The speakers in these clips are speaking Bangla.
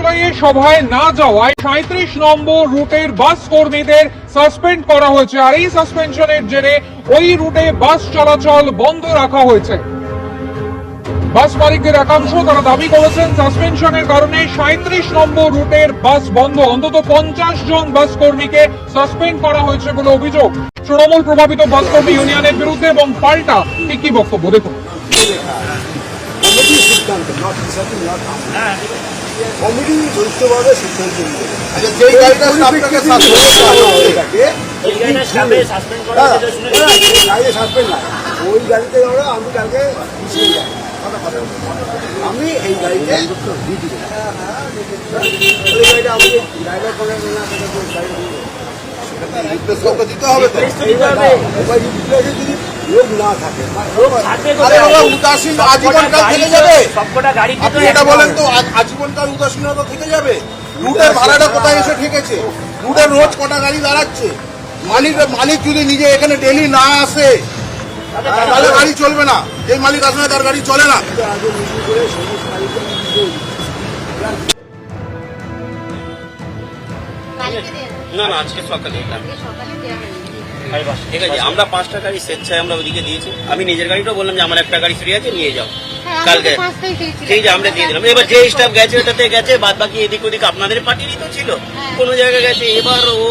জুলাইয়ে সভায় না যাওয়ায় সাঁত্রিশ নম্বর রুটের বাস কর্মীদের সাসপেন্ড করা হয়েছে আর এই সাসপেনশনের জেরে ওই রুটে বাস চলাচল বন্ধ রাখা হয়েছে। বাস মালিকদের একাংশ তারা দাবি করেছেন সাসপেনশনের কারণে সাঁত্রিশ নম্বর রুটের বাস বন্ধ। অন্তত পঞ্চাশ জন বাস কর্মীকে সাসপেন্ড করা হয়েছে বলে অভিযোগ। তৃণমূল প্রভাবিত বাস কর্মী ইউনিয়নের বিরুদ্ধে এবং পাল্টা কি বক্তব্য দেখুন। কমিটি বৈধভাবে সিদ্ধান্ত নিবে। আচ্ছা যেই গাড়িটা সাসপেন্ড করা সাসপেন্ড না ওই গাড়িতে আমরা আমি কালকে মিশিয়ে যাই আমি এই গাড়িতে ওই গাড়িটা আমি ড্রাইভার করে না দিতে হবে। যদি লোক না থাকে। আরে কোথায়? উদাসীন আজীবনকাল থেকে যাবে। সবকটা গাড়ি আপনি এটা বলেন তো আজ- আজীবনকাল উদাসীনতা থেকে যাবে? রুটের ভাড়াটা কোথায় এসে ঠেকেছে? রুটের রোজ কটা গাড়ি দাঁড়াচ্ছে? মালিক মালিক যদি নিজে এখানে ডেলি না আসে তাহলে গাড়ি চলবে না। যে মালিক আসে না তার গাড়ি চলে না। না না আজকে সকালে ঠিক আছে আমরা পাঁচটা গাড়ি স্বেচ্ছায় আমরা ওদিকে দিয়েছি। আমি নিজের গাড়িটাও বললাম যে আমার একটা গাড়ি ফ্রি আছে নিয়ে যাও। হ্যাঁ, কালকে। ঠিক আছে আমরা দিয়ে দিলাম। এবার যে স্টাফ গেছে ওটাতে গেছে বাদ বাকি এদিক ওদিক আপনাদের পার্টিরই তো ছিল। হ্যাঁ। কোনো জায়গায় গেছে এবার ও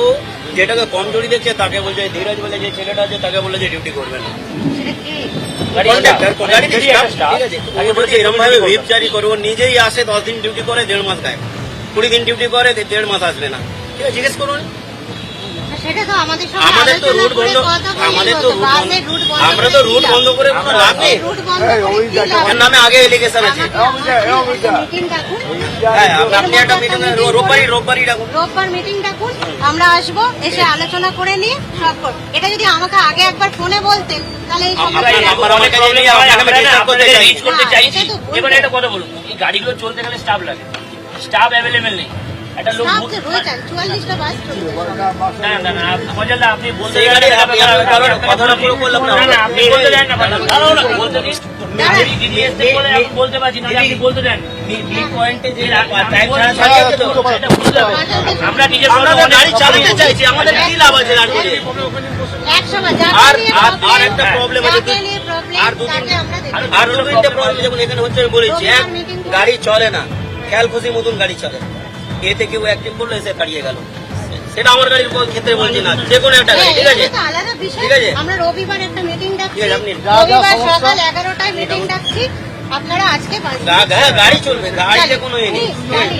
যেটাকে কমজোরি দেখছে তাকে বলছে ধীরজ বলে যে ছেলেটা আছে তাকে বলে যে ডিউটি করবে না। নিজেই আসে দশ দিন ডিউটি করে দেড় মাস গায়ে কুড়ি দিন ডিউটি করে দেড় মাস আসবে না। ঠিক আছে জিজ্ঞেস করুন। সেটা তো আমাদের আমাদের তো রুট বন্ধ আমাদের তো রুট বন্ধ বাসের রুট বন্ধ আমরা তো রুট বন্ধ করে কোনো লাভ নেই। রুট বন্ধ করে ওই কি জায়গা- লাভ? এর নামে আগে এলিগেশন আছে। আমাকে- আমাকে মিটিং ডাকুন। হ্যাঁ আপনি- আপনি একটা মিটিং রোববারই রোববারই ডাকুন। রোববার মিটিং ডাকুন। আমরা আসব এসে আলোচনা করে নিয়ে সব এটা যদি আমাকে আগে একবার ফোনে বলতেন তাহলে এই হ্যাঁ, গাড়িগুলো চলতে গেলে স্টাফ লাগে। স্টাফ অ্যাভেলেবেল নেই। একটা লোক স্টাফ বুক- তো রয়েছেন, 44টা বাস চলছে। না না না মজাল্লা আপনি বলতে সেই দেন গাড়ি না, আপনি- ব্যাপার- আপনি কারোর ব্যাপার- কথাটা পুরো বললাম না। না, না, আপনি বলতে দেন না ম্যাডাম। দাঁড়াও না, বলতে দিন। দিদি, দিদি এসছে বলে আমি বলতে পারছি না, আপনি বলতে দেন। পয়েন্টে যে আমি টাইম বলছি, ছাড়া থাকে তো এটা বুঝতে হবে। আমরা নিজের আমরা গাড়ি চালাতে চাইছি আমাদের কি লাভ আছে আর আর আর- আর problem, একটা প্রবলেম আছে যাকে আর দুদিন আর দু প্রবলেম যেমন এখানে হচ্ছে আমি বলেছি এক গাড়ি চলে না খেয়াল খুশি মতন গাড়ি চলে এতে কেউ একজন করল এসে দাঁড়িয়ে গেল। সেটা আমার গাড়ির ক্ষেত্রে বলছি না যে কোনো একটা গাড়ি ঠিক আছে। ঠিক আছে? আমরা রবিবার একটা মিটিং ডাকছি। রবিবার সকাল এগারোটায় মিটিং ডাকছি। আপনারা আজকে হ্যাঁ গাড়ি চলবে গাড়ি। কোনো এ নেই। জানি।